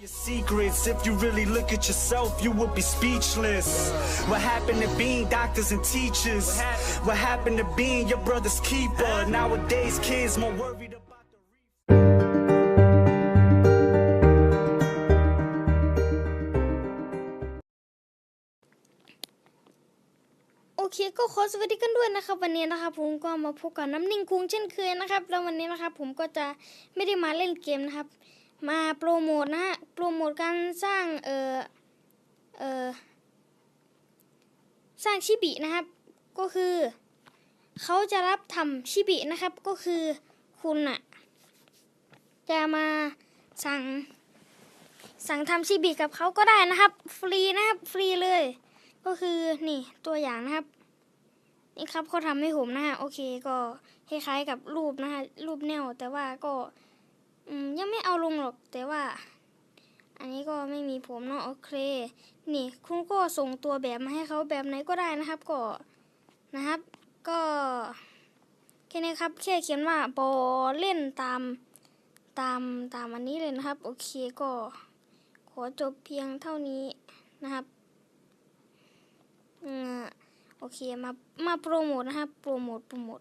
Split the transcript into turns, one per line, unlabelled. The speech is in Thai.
Your secrets, if you really look at yourself, you would be speechless. What happened to being doctors and teachers? What happened to being your brother's keeper? Nowadays, kids more worried about the.
โอเคก็ขอสวัสดีกันด้วยนะครับ วันนี้นะครับผมก็มาพบกับน้ำนิ่งคุงเช่นเคยนะครับ แล้ววันนี้นะครับผมก็จะไม่ได้มาเล่นเกมนะครับ มาโปรโมทนะฮะโปรโมทการสร้างเอ่อเอ่อ สร้างชิบินะครับ ก็คือเขาจะรับทำชิบินะครับ ก็คือคุณอะจะมาสั่ง สั่งทำชิบิกับเขาก็ได้นะครับ ฟรีนะครับฟรีเลย ก็คือนี่ตัวอย่างนะครับ นี่ครับเขาทำให้ผมนะฮะโอเคก็คล้ายๆกับรูปนะฮะรูปแนวแต่ว่าก็ยังไม่เอาลงหรอกแต่ว่า อันนี้ก็ไม่มีผมเนาะโอเค นี่คุณก็ส่งตัวแบบมาให้เขาแบบไหนก็ได้นะครับก็นะครับ ก็แค่นี้ครับแค่เขียนว่าบอเล่นตามตามตามอันนี้เลยนะครับ โอเคก็ ขอจบเพียงเท่านี้นะครับอืมโอเคมามาโปรโมทนะครับโปรโมทโปรโมท